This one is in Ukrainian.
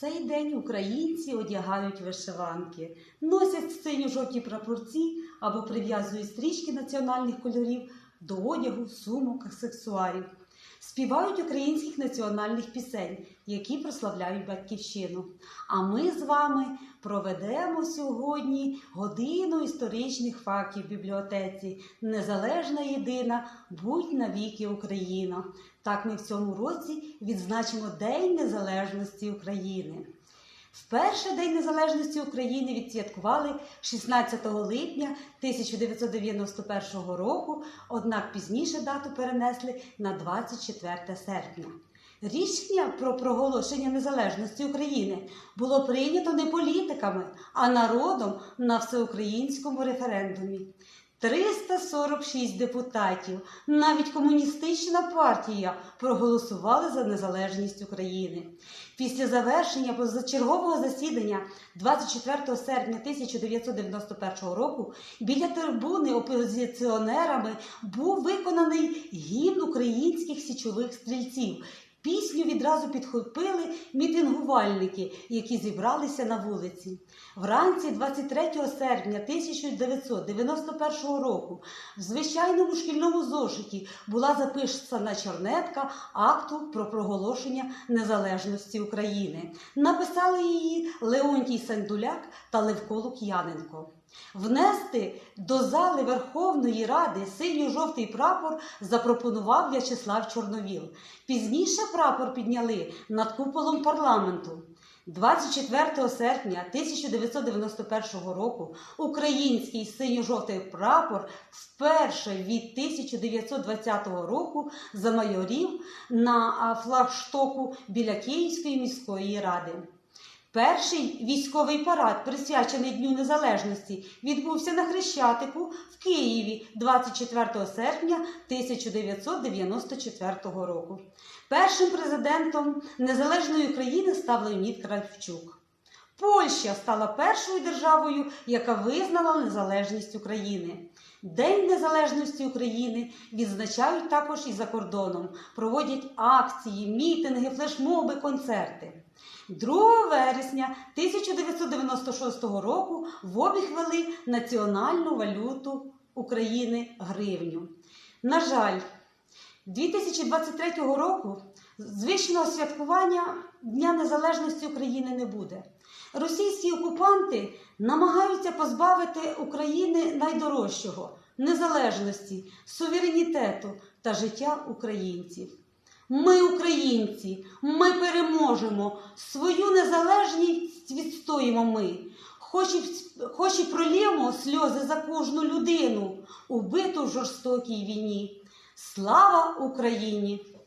цей день українці одягають вишиванки, носять синьо-жовті прапорці або прив'язують стрічки національних кольорів до одягу, сумок, аксесуарів. Співають українських національних пісень, які прославляють батьківщину. А ми з вами проведемо сьогодні годину історичних фактів в бібліотеці Незалежна єдина, будь навіки Україна. Так ми в цьому році відзначимо День Незалежності України. Вперше День Незалежності України відсвяткували 16 липня 1991 року, однак пізніше дату перенесли на 24 серпня. Рішення про проголошення незалежності України було прийнято не політиками, а народом на всеукраїнському референдумі. 346 депутатів, навіть комуністична партія проголосували за незалежність України. Після завершення позачергового засідання 24 серпня 1991 року біля трибуни опозиціонерами був виконаний гімн українських січових стрільців. Пісню відразу підхопили мітингувальники, які зібралися на вулиці. Вранці 23 серпня 1991 року в звичайному шкільному зошиті була записана чорнетка акту про проголошення незалежності України. Написали її Леонтій Сандуляк та Левко Лук'яненко. Внести до зали Верховної Ради синьо-жовтий прапор запропонував В'ячеслав Чорновіл. Пізніше прапор підняли над куполом парламенту. 24 серпня 1991 року український синьо-жовтий прапор вперше від 1920 року замайорів на флагштоку біля Київської міської ради. Перший військовий парад, присвячений Дню Незалежності, відбувся на Хрещатику в Києві 24 серпня 1994 року. Першим президентом Незалежної України став Леонід Кравчук. Польща стала першою державою, яка визнала незалежність України. День Незалежності України відзначають також і за кордоном, проводять акції, мітинги, флешмоби, концерти. 2 вересня 1996 року в обіг ввели національну валюту України гривню. На жаль, 2023 року звичного святкування Дня Незалежності України не буде. Російські окупанти намагаються позбавити України найдорожчого незалежності, суверенітету та життя українців. Ми, українці, ми переможемо. Свою незалежність відстоїмо ми. Хоч і, хоч і пролємо сльози за кожну людину, убиту в жорстокій війні. Слава Україні!